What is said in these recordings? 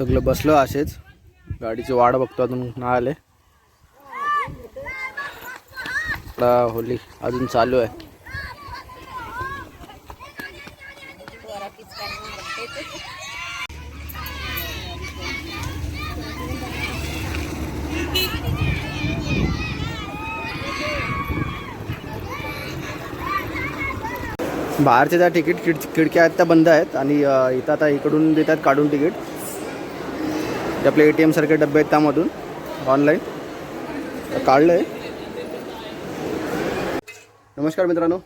सगळं बसलो असेच. गाडीची वाट बघतो अजून ना आले होली अजून चालू आहे. बाहेरच्या त्या तिकीट खिड खिडक्या आहेत त्या बंद आहेत आणि इथं आता इकडून देतात काढून तिकीट. ते आपले ए टी एमसारखे डबे आहेत त्यामधून ऑनलाईन काढलं आहे नमस्कार मित्रांनो.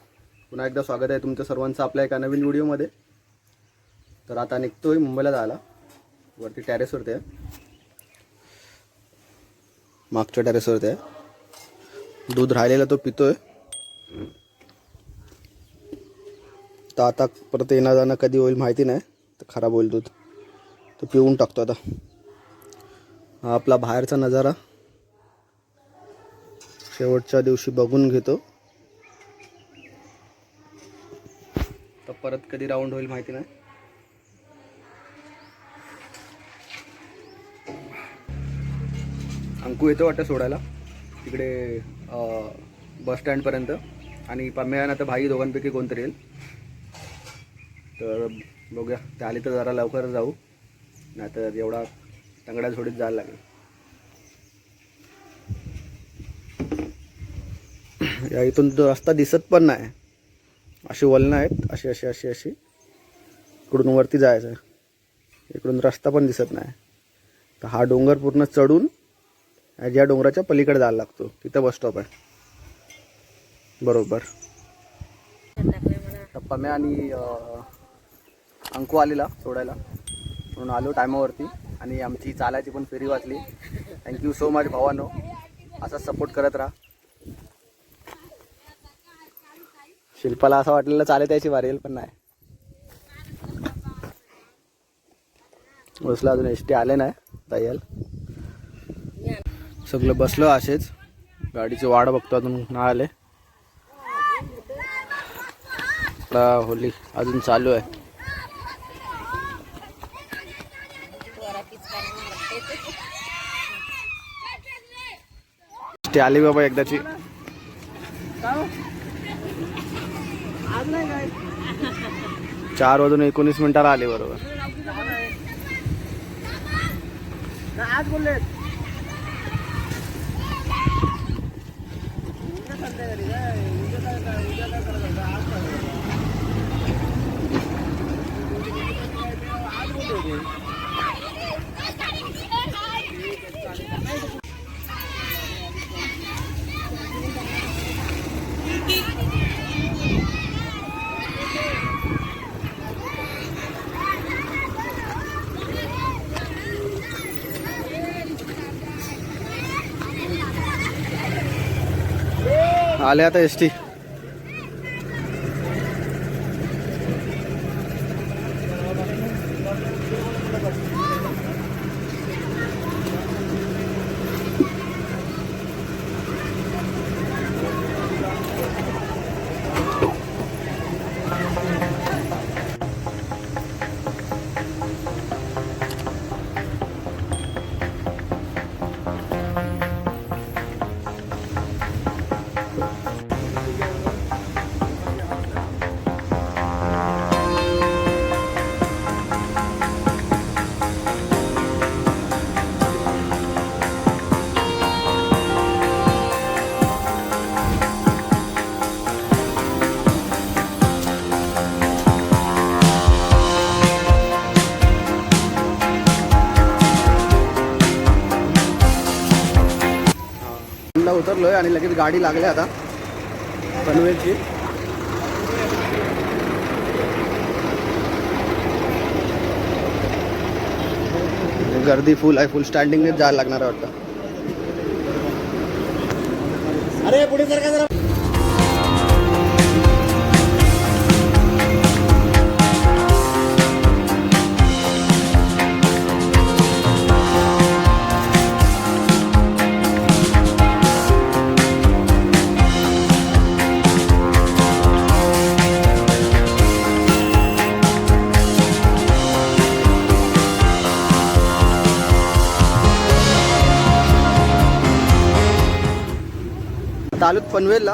पुन्हा एकदा स्वागत आहे तुमचं सर्वांचं आपल्या एका नवीन व्हिडिओमध्ये. तर आता निघतोय मुंबईला जायला. वरती टॅरेसवरती आहे. मागच्या टॅरेसवरती आहे. दूध राहिलेलं तो पितोय. तर आता परत येणं जाणं कधी होईल माहिती नाही. तर खराब होईल दूध. तर पिऊन टाकतो आता. हा आपला बाहेरचा नजारा. शेवटच्या दिवशी बघून घेतो. तर परत कधी राऊंड होईल माहिती नाही. अंकू येतो वाटतं सोडायला. तिकडे बस स्टँडपर्यंत आणि पम्यान तर भाई दोघांपैकी कोणतरी येईल. तर बघूया. ते आले तर जरा लवकर जाऊ. नाहीतर एवढा तंगड्या झोडीत जायला लागेल. या इथून तो रस्ता दिसत पण नाही. अशी वलनं आहेत अशी अशी अशी अशी. इकडून वरती जायचं. इकडून रस्ता पण दिसत नाही. तर हा डोंगर पूर्ण चढून या डोंगराच्या पलीकडे जायला लागतो. तिथं बस स्टॉप आहे. बरोबर. पम्या आणि अंकू आलेला सोडायला. म्हणून आलो टायमावरती आणि आमची चालायची पण फेरी वाचली. थँक्यू सो मच भावानो. असाच सपोर्ट करत राहा. शिल्पाला असं वाटलेलं चालत यायची वारेल पण नाही. बसला अजून एस टी आले नाही तयाल सगळं बसलो असेच. गाडीची वाट बघतो अजून ना आले होली अजून चालू आहे. ते आली बाबा एकदाची. चार वाजून एकोणीस मिनिटाला आले बरोबर. आज आल्या आता एस टी. ला आहे आणि लगेच गाडी लागली आता पनवेलची. गर्दी फुल आहे फुल स्टँडिंगनेच जायला लागणार आहे वाटतं. अरे पुढे जर का जरा आलोत पनवेलला.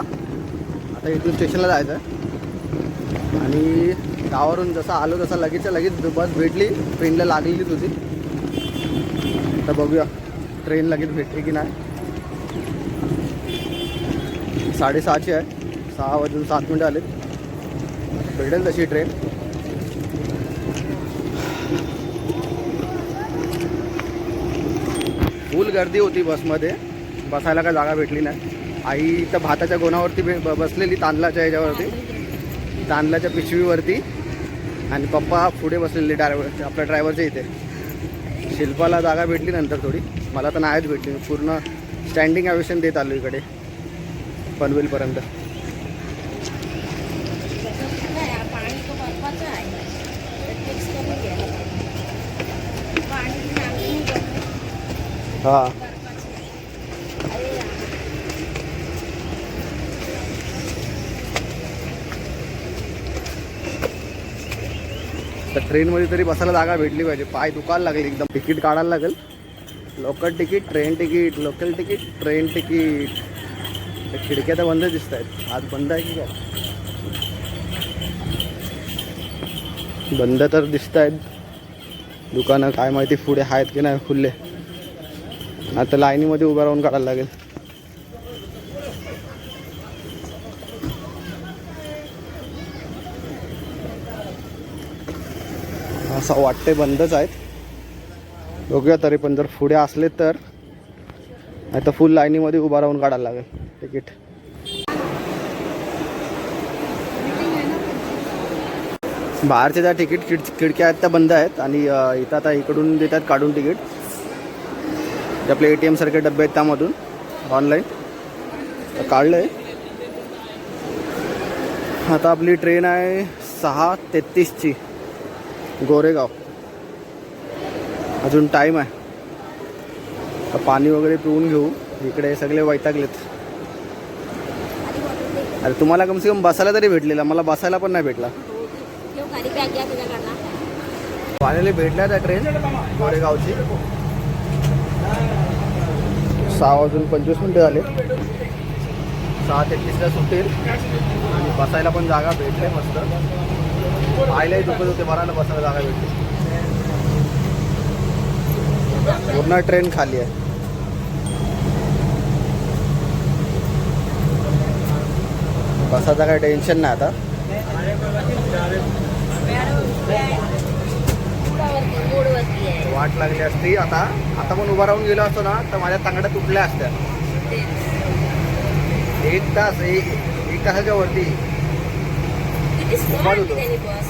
आता इथून स्टेशनला जायचं आहे आणि गावावरून जसं आलो तसा लगेच लगेच बस भेटली. ट्रेनला लागलेली तुझी तर बघूया ट्रेन लगेच भेटली की नाही. साडेसहाची आहे. सहा वाजून सात मिनटं आले भेटेल तशी ट्रेन. फुल गर्दी होती बसमध्ये. बसायला काय जागा भेटली नाही. आई तर भाताच्या गोणावरती बसलेली तांदळाच्या ह्याच्यावरती. तांदळाच्या पिशवीवरती. आणि पप्पा पुढे बसलेले ड्रायव्हर आपल्या ड्रायव्हरच्या इथे. शिल्पाला जागा भेटली नंतर थोडी. मला तर नाहीच भेटली. पूर्ण स्टँडिंग ॲवेशन देत आलो इकडे. पनवेलपर्यंत. हां तो महत्वाचं आहे तर मिक्स करून घ्यायला पाहिजे पाणी चांगलं नाही बनत, हां बर्फाचं आहे. अरे राम. तर ट्रेनमध्ये तरी बसायला जागा भेटली पाहिजे. पाय दुखायला लागेल एकदम. तिकीट काढायला लागेल. Local ticket train ticket local ticket train ticket. खिडक्या तर बंद दिसत आहेत. आज बंद आहे की काय? बंद तर दिसत आहेत. दुकानं काय माहिती पुढे आहेत की नाही खुल्ले आता लाईनीमध्ये उभं राहून काढायला लागेल. असं वाटते बंदच आहेत. बघूया तरी पण जर पुढे असले तर. नाही तर फुल लाईनीमध्ये उभा राहून काढायला लागेल. तिकीट बाहेरच्या ज्या तिकीट खिड खिडक्या आहेत त्या बंद आहेत आणि इथं आता इकडून देतात काढून तिकीट ते आपले ए टी एमसारखे डबे आहेत त्यामधून ऑनलाईन काढलं आहे आता आपली ट्रेन आहे सहा तेहतीसची. गोरेगाव. अजून टाईम आहे. पाणी वगैरे पिऊन घेऊ. इकडे सगळे वैतागलेत. अरे तुम्हाला कमसे कम बसायला तरी भेटलेला. मला बसायला पण नाही भेटला. पाण्याला फायनली भेटल्या त्या ट्रेन गोरेगावची. सहा वाजून पंचवीस मिनटं झाले. सहा तेहतीसला सुटेल. आणि बसायला पण जागा भेटले मस्त. पाहिलंही दुखत होते मला बसायला जागा भेटते पूर्ण ट्रेन खाली आहे. बसाचं काही टेन्शन नाही आता. वाट लागली असती. आता आता पण उभा राहून गेलो असतो ना तर माझ्या तांगड्या तुटल्या असत्या. एक तास एक एक तासाच्या वरती.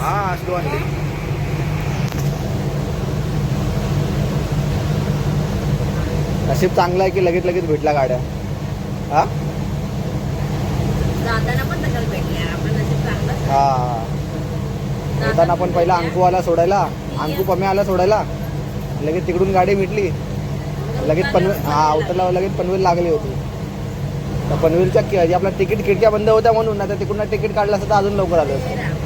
हा स्लो आणली नशीब चांगलं आहे की लगेच लगेच भेटल्या गाड्या? हा? हा. येताना पण पहिला अंकूवाला सोडायला. अंकू पम्या आला सोडायला. लगेच तिकडून गाडी भेटली. लगेच पनवेल हा उतरला लगेच पनवेल लागली होती. तर पनवेलच्या कि- जे आपल्या तिकीट खिडक्या बंद होत्या म्हणून आता तिकडून तिकीट काढलं असतं तर अजून लवकर आलं असतं.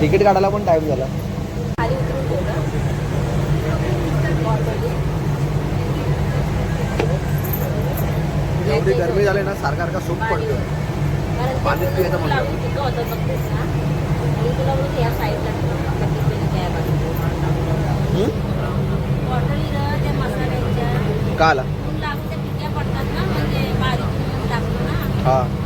तिकीट काढायला पण टाईम झाला. एवढी गरमी झाली ना सारखा सारखा सूप पडतो. पाणी पियाचं म्हणलं. लावून तिथं होतं बघतेस ना आणि तुला बोलते या साईडला त्या बाजूला बॉटल त्या मसाल्याच्या का आला ऊन लागून त्या पिक्या पडतात ना म्हणजे बारीक ऊन लागतो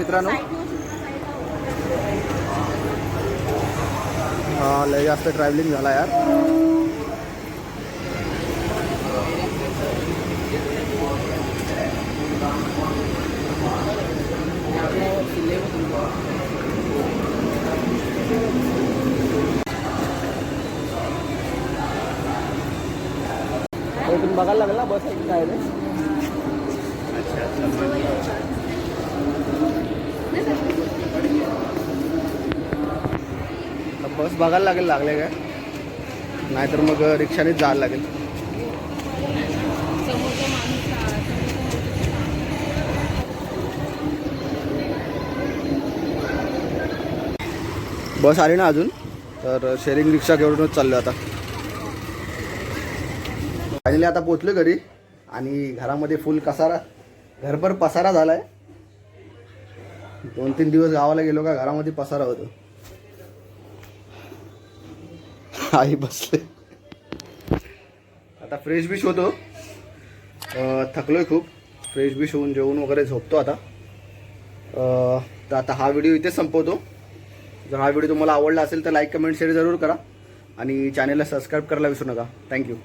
मित्रांनो. लय जास्त ट्रॅव्हलिंग झाला यार. तुम्ही बघायला लागला बस काय बस बघायला लागेल लागले काय? नाहीतर मग रिक्षानेच जायला लागेल. बस आली ना अजून? तर शेअरिंग रिक्षा घेऊनच चाललो आता. फायनली आता पोचलो घरी आणि घरामध्ये फुल कसारा घरभर पसारा झाला आहे दोन तीन दिवस गावाला गेलो का घरामध्ये पसारा होतो. आई बसले. आता फ्रेश बिश होतो. थकलोय खूप. फ्रेश बिश होऊन जेवून वगैरे झोपतो आता. तर आता हा व्हिडिओ इथे संपवतो. जर हा व्हिडिओ तुम्हाला आवडला असेल तर लाईक कमेंट शेअर जरूर करा. आणि चॅनेलला सबस्क्राईब करायला विसरू नका. थँक्यू